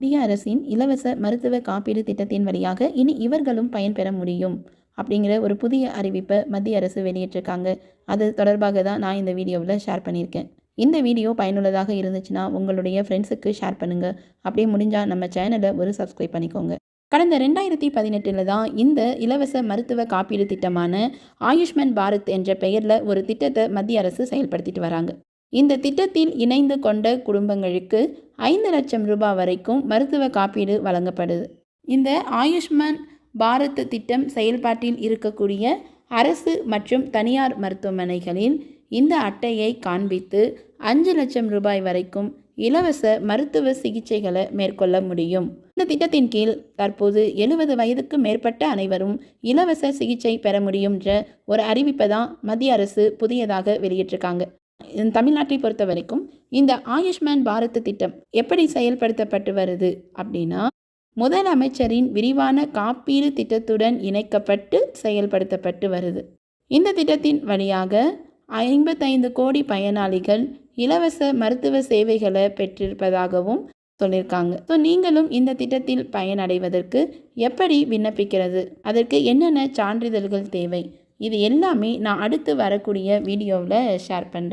மத்திய அரசின் இலவச மருத்துவ காப்பீடு திட்டத்தின் வழியாக இனி இவர்களும் பயன்பெற முடியும் அப்படிங்கிற ஒரு புதிய அறிவிப்பை மத்திய அரசு வெளியிட்டிருக்காங்க. அது தொடர்பாக தான் நான் இந்த வீடியோவில் ஷேர் பண்ணியிருக்கேன். இந்த வீடியோ பயனுள்ளதாக இருந்துச்சுன்னா உங்களுடைய ஃப்ரெண்ட்ஸுக்கு ஷேர் பண்ணுங்கள் அப்படியே முடிஞ்சால் நம்ம சேனலை ஒரு சப்ஸ்கிரைப் பண்ணிக்கோங்க. கடந்த ரெண்டாயிரத்தி பதினெட்டில் தான் இந்த இலவச மருத்துவ காப்பீடு திட்டமான ஆயுஷ்மான் பாரத் என்ற பெயரில் ஒரு திட்டத்தை மத்திய அரசு செயல்படுத்திட்டு வராங்க. இந்த திட்டத்தில் இணைந்து கொண்ட குடும்பங்களுக்கு ஐந்து லட்சம் ரூபாய் வரைக்கும் மருத்துவ காப்பீடு வழங்கப்படுது. இந்த ஆயுஷ்மான் பாரத் திட்டம் செயல்பாட்டில் இருக்கக்கூடிய அரசு மற்றும் தனியார் மருத்துவமனைகளில் இந்த அட்டையை காண்பித்து அஞ்சு லட்சம் ரூபாய் வரைக்கும் இலவச மருத்துவ சிகிச்சைகளை மேற்கொள்ள முடியும். இந்த திட்டத்தின் கீழ் தற்போது எழுபது வயதுக்கு மேற்பட்ட அனைவரும் இலவச சிகிச்சை பெற முடியும்ன்ற ஒரு அறிவிப்பை தான் மத்திய அரசு புதியதாக வெளியிட்டிருக்காங்க. தமிழ்நாட்டை பொறுத்த வரைக்கும் இந்த ஆயுஷ்மான் பாரத் திட்டம் எப்படி செயல்படுத்தப்பட்டு வருது அப்படின்னா முதலமைச்சரின் விரிவான காப்பீடு திட்டத்துடன் இணைக்கப்பட்டு செயல்படுத்தப்பட்டு வருது. இந்த திட்டத்தின் வழியாக ஐம்பத்தைந்து கோடி பயனாளிகள் இலவச மருத்துவ சேவைகளை பெற்றிருப்பதாகவும் சொல்லியிருக்காங்க. ஸோ நீங்களும் இந்த திட்டத்தில் பயனடைவதற்கு எப்படி விண்ணப்பிக்கிறது? அதற்கு என்னென்ன சான்றிதழ்கள் தேவை? இது எல்லாமே நான் அடுத்து வரக்கூடிய வீடியோவில் ஷேர் பண்ணுறேன்